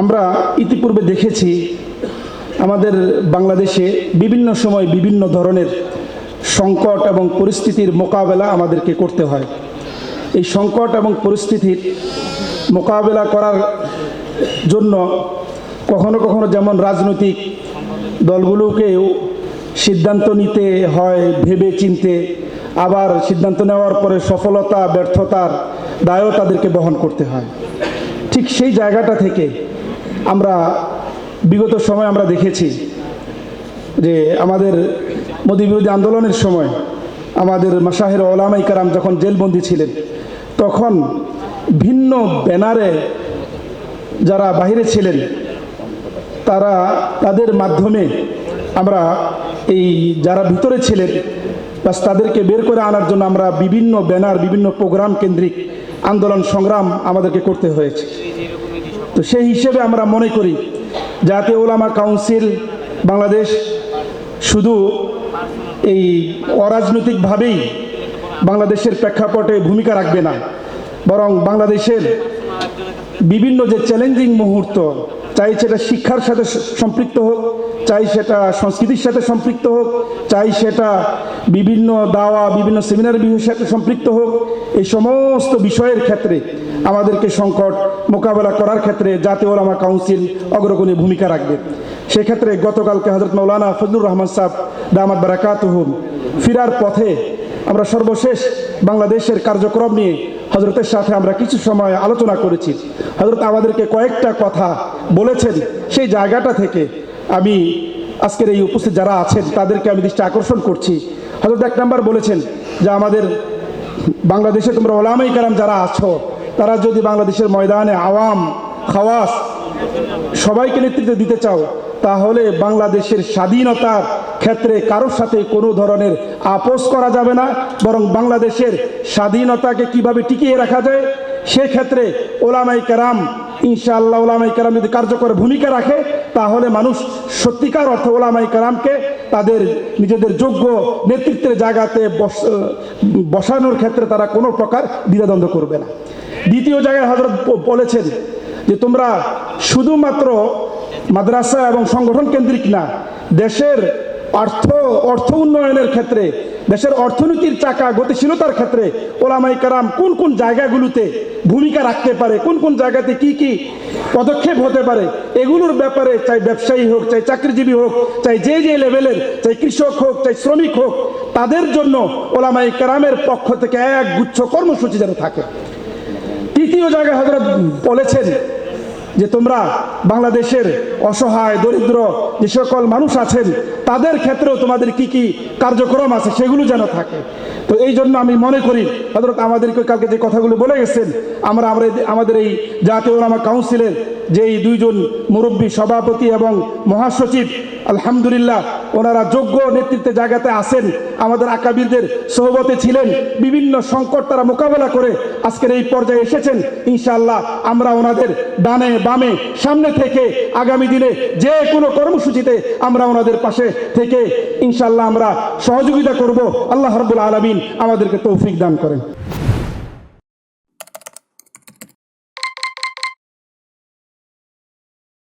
আমরা ইতিপূর্বে দেখেছি আমাদের বাংলাদেশে বিভিন্ন সময় বিভিন্ন ধরনের সংকট এবং পরিস্থিতির মোকাবেলা আমাদেরকে করতে হয়। এই সংকট এবং পরিস্থিতির মোকাবেলা করার জন্য কখনো কখনো যেমন রাজনৈতিক দলগুলোকেও সিদ্ধান্ত নিতে হয় ভেবে চিনতে, আবার সিদ্ধান্ত নেওয়ার পরে সফলতা, ব্যর্থতার দায়ও তাদেরকে বহন করতে হয়। ঠিক সেই জায়গাটা থেকে আমরা বিগত সময় আমরা দেখেছি যে আমাদের মোদী বিরোধী আন্দোলনের সময় আমাদের মাসাহের ওলামাই কারাম যখন জেলবন্দি ছিলেন, তখন ভিন্ন ব্যানারে যারা বাহিরে ছিলেন, তারা তাদের মাধ্যমে আমরা এই যারা ভিতরে ছিলেন, বাস তাদেরকে বের করে আনার জন্য আমরা বিভিন্ন ব্যানার, বিভিন্ন প্রোগ্রাম কেন্দ্রিক আন্দোলন সংগ্রাম আমাদেরকে করতে হয়েছে। তো সেই হিসেবে আমরা মনে করি জাতীয় ওলামা কাউন্সিল বাংলাদেশ শুধু এই অরাজনৈতিকভাবেই বাংলাদেশের প্রেক্ষাপটে ভূমিকা রাখবে না, বরং বাংলাদেশের বিভিন্ন যে চ্যালেঞ্জিং মুহূর্ত, চাই সেটা শিক্ষার সাথে সম্পৃক্ত হোক, চাই সেটা সংস্কৃতির সাথে সম্পৃক্ত হোক, চাই সেটা বিভিন্ন দাওয়া, বিভিন্ন সেমিনার বিষয়ের সাথে সম্পৃক্ত হোক, এই সমস্ত বিষয়ের ক্ষেত্রে আমাদেরকে সংকট মোকাবেলা করার ক্ষেত্রে জাতীয় ওলামা কাউন্সিল অগ্রগণী ভূমিকা রাখবে। সেক্ষেত্রে গতকালকে হজরত মৌলানা ফজলুর রহমান সাহ দামাদ বারাকাতুহুম ফিরার পথে আমরা সর্বশেষ বাংলাদেশের কার্যক্রম নিয়ে হজরতের সাথে আমরা কিছু সময় আলোচনা করেছি। হজরত আমাদেরকে কয়েকটা কথা বলেছেন। সেই জায়গাটা থেকে আমি আজকের এই উপস্থিত যারা আছেন, তাদেরকে আমি দৃষ্টি আকর্ষণ করছি। হজরত এক নাম্বার বলেছেন যে, আমাদের বাংলাদেশে তোমরা ওলামাই কারাম যারা আছো তারা যদি বাংলাদেশের ময়দানে আওয়াম, খাওয়াস সবাইকে নেতৃত্ব দিতে চাও, তাহলে বাংলাদেশের স্বাধীনতার ক্ষেত্রে কারোর সাথে কোনো ধরনের আপোষ করা যাবে না, বরং বাংলাদেশের স্বাধীনতাকে কীভাবে টিকিয়ে রাখা যায়, সেক্ষেত্রে ওলামাই কেরাম, ইনশাআল্লাহ ওলামাই কেরাম যদি কার্যকর ভূমিকা রাখে, তাহলে মানুষ সত্যিকার অর্থে ওলামাই কেরামকে তাদের নিজেদের যোগ্য নেতৃত্বের জায়গাতে বস- বসানোর ক্ষেত্রে তারা কোনো প্রকার দ্বিধাদ্বন্দ্ব করবে না। দ্বিতীয় জায়গায় হজরত বলেছেন যে তোমরা শুধুমাত্র মাদ্রাসা এবং সংগঠন কেন্দ্রিক না, দেশের অর্থ অর্থ উন্নয়নের ক্ষেত্রে, দেশের অর্থনীতির চাকা, গতিশীলতার ক্ষেত্রে ওলামাই কারাম কোন কোন জায়গাগুলোতে ভূমিকা রাখতে পারে, কোন কোন জায়গাতে কি কি পদক্ষেপ হতে পারে, এগুলোর ব্যাপারে চাই ব্যবসায়ী হোক, চাই চাকরিজীবী হোক, চাই যে যে লেভেলের, চাই কৃষক হোক, চাই শ্রমিক হোক, তাদের জন্য ওলামাই কারামের পক্ষ থেকে এক গুচ্ছ কর্মসূচি যেন থাকে। তৃতীয় জায়গায় হজরত বলেছেন যে তোমরা বাংলাদেশের অসহায়, দরিদ্র যে সকল মানুষ আছেন, তাদের ক্ষেত্রেও তোমাদের কি কি কার্যক্রম আছে সেগুলো যেন থাকে। তো এই জন্য আমি মনে করি হজরত আমাদেরকে কালকে যে কথাগুলো বলে গেছেন, আমরা আমরা আমাদের এই জাতীয় ওলামা কাউন্সিলের যে এই দুইজন মুরব্বী সভাপতি এবং মহাসচিব, আলহামদুলিল্লাহ, ওনারা যোগ্য নেতৃত্বে জায়গাতে আসেন আমাদের আকাবিরদের সহবতে ছিলেন, বিভিন্ন সংকট তারা মোকাবেলা করে আজকের এই পর্যায়ে এসেছেন, ইনশাআল্লাহ আমরা ওনাদের ডানে বামে, সামনে থেকে আগামী দিনে যে কোনো কর্মসূচিতে আমরা ওনাদের পাশে থেকে ইনশাল্লাহ আমরা সহযোগিতা করব। আল্লাহ রবুল আলমিন আমাদেরকে তৌফিক দান করেন।